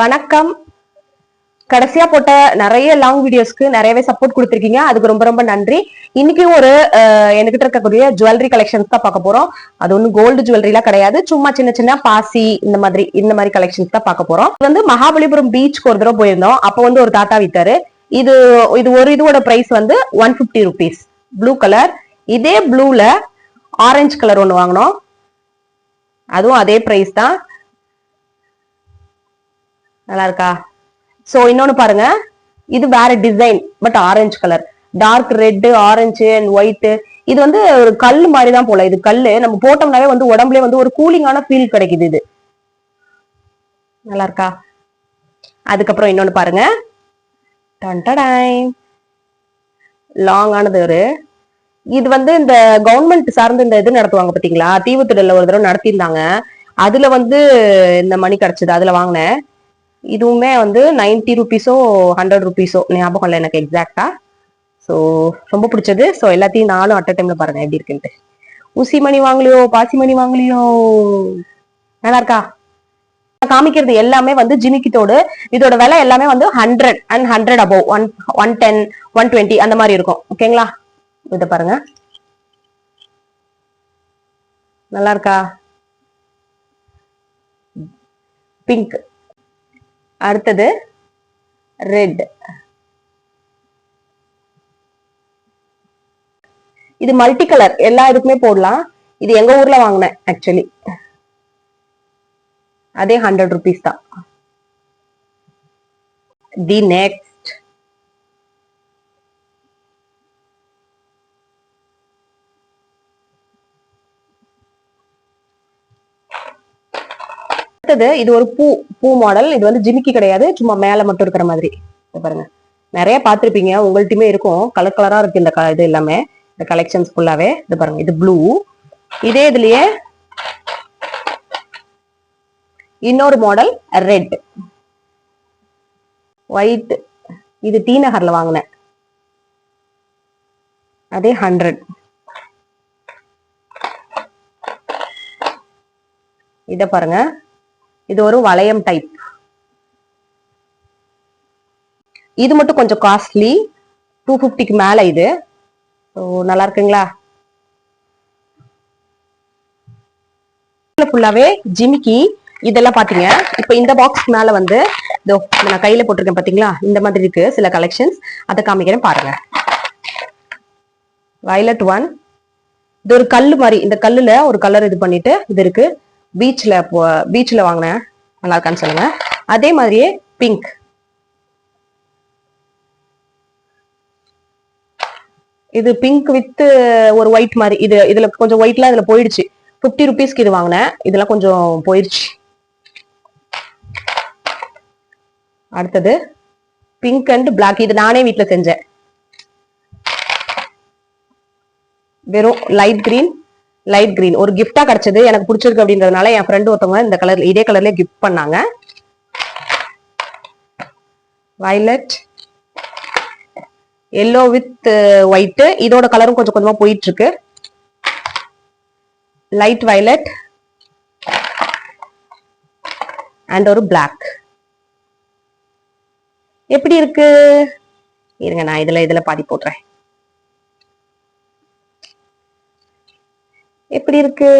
வணக்கம். கடைசியா போட்ட நிறைய லாங் வீடியோஸ்க்கு நிறையவே சப்போர்ட் கொடுத்துருக்கீங்க. அதுக்கு ரொம்ப ரொம்ப நன்றி. இன்னைக்கு ஒரு என்கிட்ட இருக்கக்கூடிய ஜுவல்லரி கலெக்ஷன்ஸ் தான் பார்க்க போறோம். அது ஒன்றும் கோல்டு ஜுவல்லரிலாம் கிடையாது. சும்மா சின்ன சின்ன பாசி இந்த மாதிரி இந்த மாதிரி கலெக்ஷன்ஸ் தான் பார்க்க போறோம். இது வந்து மகாபலிபுரம் பீச்சுக்கு ஒரு தடவை போயிருந்தோம். அப்போ வந்து ஒரு தாத்தா வித்தாரு இது இது ஒரு இதோட பிரைஸ் வந்து one fifty rupees blue colour இதே ப்ளூல ஆரஞ்சு கலர் ஒன்று வாங்கினோம். அதுவும் அதே பிரைஸ் தான். நல்லா இருக்கா சோ இன்னொன்னு பாருங்க. இது வேற design but orange colour dark red orange and white இது வந்து ஒரு கல் மாதிரி தான் போல. இது கல்லு நம்ம போட்டோம்னாவே வந்து உடம்புல வந்து ஒரு கூலிங்கான ஃபீல் கிடைக்குது இது. நல்லா இருக்கா அதுக்கப்புறம் இன்னொன்னு பாருங்க. லாங் ஆனது ஒரு. இது வந்து இந்த கவர்மெண்ட் சார்ந்து இந்த இது நடத்துவாங்க பாத்தீங்களா? தீவுத்திடல ஒரு தடவை நடத்தியிருந்தாங்க. அதுல வந்து இந்த மணி கிடைச்சது அதுல வாங்கினேன். இதுவுமே வந்து நைன்டி ருபீஸோ ஹண்ட்ரட் ருபீஸோ ஞாபகம் இல்லை எனக்கு எக்ஸாக்டா ஸோ ரொம்ப பிடிச்சது. ஸோ எல்லாத்தையும் நானும் அட் டைம்ல பாருங்க எப்படி இருக்குன்ட்டு. ஊசி மணி வாங்கலையோ பாசி மணி வாங்கலையோ? நல்லா இருக்கா? காமிக்கிறது எல்லாமே வந்து ஜிமிக்கிட்டோடு இதோட விலை எல்லாமே வந்து hundred and hundred above one one ten one twenty அந்த மாதிரி இருக்கும். ஓகேங்களா இதை பாருங்க. நல்லா இருக்கா? பிங்க் அடுத்தது ரெட் இது மல்டி கலர் எல்லா இதுக்குமே போடலாம். இது எங்க ஊர்ல வாங்கினேன் ஆக்சுவலி அதே ஹண்ட்ரட் ருபீஸ் தான். தி நெக்ஸ்ட் அடுத்தது இது ஒரு பூ பூ மாடல் இது வந்து ஜிமிக்கி கிடையாது. சும்மா மேல மட்டும் இருக்கிற மாதிரி. பாருங்க. நிறைய பார்த்திருப்பீங்க. உங்கள்ட்டுமே இருக்கும். கலர் கலரா இருக்கு இந்த இது எல்லாமே. இந்த கலெக்ஷன்ஸ் ஃபுல்லாவே இது பாருங்க. இது ப்ளூ இதே இதுலயே இன்னொரு மாடல் ரெட் ஒயிட் இது டி நகர்ல வாங்கினேன். அதே ஹண்ட்ரட் இத பாருங்க. இது ஒரு வளையம் டைப் இது மட்டும் கொஞ்சம் காஸ்ட்லி டூ ஃபிஃப்டிக்கு மேல இது. நல்லா இருக்குங்களா? ஃபுல்லாவே ஜிமிக்கி இதெல்லாம் பாத்தீங்க. இப்போ இந்த பாக்ஸ் மேல வந்து இதோ நான் கையில போட்டிருக்கேன் பாத்தீங்களா? இந்த மாதிரி இருக்கு சில கலெக்ஷன்ஸ் அதை காமிக்கிறேன் பாருங்க. வயலட் ஒன் இது ஒரு கல்லு மாதிரி இந்த கல்லுல ஒரு கலர் இது பண்ணிட்டு இது இருக்கு. பீச்சில் பீச்சில் வாங்கினேன். நல்லா இருக்கான்னு சொல்லுங்க. அதே மாதிரியே பிங்க் இது பிங்க் வித் ஒரு ஒயிட் மாதிரி. இது இதுல கொஞ்சம் ஒயிட்லாம் இதுல போயிடுச்சு. ஃபிஃப்டி ருபீஸ்க்கு இது வாங்கினேன். இதெல்லாம் கொஞ்சம் போயிடுச்சு. அடுத்தது பிங்க் அண்ட் பிளாக் இது நானே வீட்டில் செஞ்சேன். வெறும் லைட் கிரீன் லைட் கிரீன் ஒரு கிஃப்டா கிடைச்சது எனக்கு பிடிச்சிருக்கு அப்படின்றதுனால என் ஃப்ரெண்டு ஒருத்தவங்க இந்த கலர் இதே கலர்ல கிஃப்ட் பண்ணாங்க. வயலட் எல்லோ வித் ஒயிட் இதோட கலரும் கொஞ்சம் கொஞ்சமா போயிட்டு இருக்கு லைட் வயலட் அண்ட் ஒரு பிளாக் எப்படி இருக்கு? இருங்க நான் இதுல இதுல பாதி போடுறேன் எப்படி இருக்கு?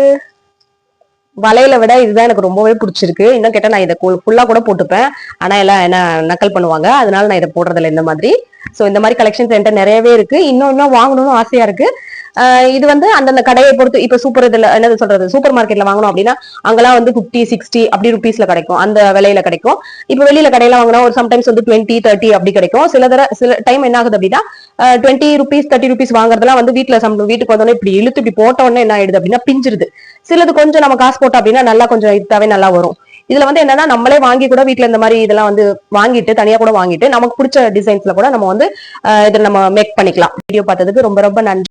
வலையில விட இதுதான் எனக்கு ரொம்பவே பிடிச்சிருக்கு. இன்னும் கேட்டா நான் இதை ஃபுல்லா கூட போட்டுப்பேன். ஆனா எல்லாம் என்ன நக்கல் பண்ணுவாங்க. அதனால நான் இதை போடுறதில்ல இந்த மாதிரி. சோ இந்த மாதிரி கலெக்ஷன்ஸ் என்கிட்ட நிறையவே இருக்கு. இன்னும் இன்னும் வாங்கணும்னு ஆசையா இருக்கு. இது வந்து அந்தந்த கடையை பொறுத்து இப்ப சூப்பர் இதுல என்னது சொல்றது சூப்பர் மார்க்கெட்ல வாங்கணும் அப்படின்னா அங்கெல்லாம் வந்து 50 சிக்ஸ்டி அப்படி ருபீஸ்ல கிடைக்கும். அந்த விலையில கிடைக்கும். இப்ப வெளியில கடையில வாங்கினா ஒரு சம்டைம்ஸ் வந்து டுவெண்ட்டி தேர்ட்டி அப்படி கிடைக்கும். சில தர சில டைம் என்ன ஆகுது அப்படின்னா டுவெண்ட்டி ருபீஸ் தேர்ட்டி ருபீஸ் வாங்குறதெல்லாம் வந்து வீட்டுல சம் வீட்டுக்கு வந்தோடனே இப்படி இழுத்து இப்படி போட்ட உடனே என்ன ஆயிடுது அப்படின்னா பிஞ்சிருது. சிலது கொஞ்சம் நம்ம காசு போட்டோம் அப்படின்னா நல்லா கொஞ்சம் இதாவே நல்லா வரும். இதுல வந்து என்னன்னா நம்மளே வாங்கி கூட வீட்டுல இந்த மாதிரி இதெல்லாம் வந்து வாங்கிட்டு தனியா கூட வாங்கிட்டு நமக்கு பிடிச்ச டிசைன்ஸ்ல கூட நம்ம வந்து இதை நம்ம மேக் பண்ணிக்கலாம். வீடியோ பார்த்ததுக்கு ரொம்ப ரொம்ப நன்றி.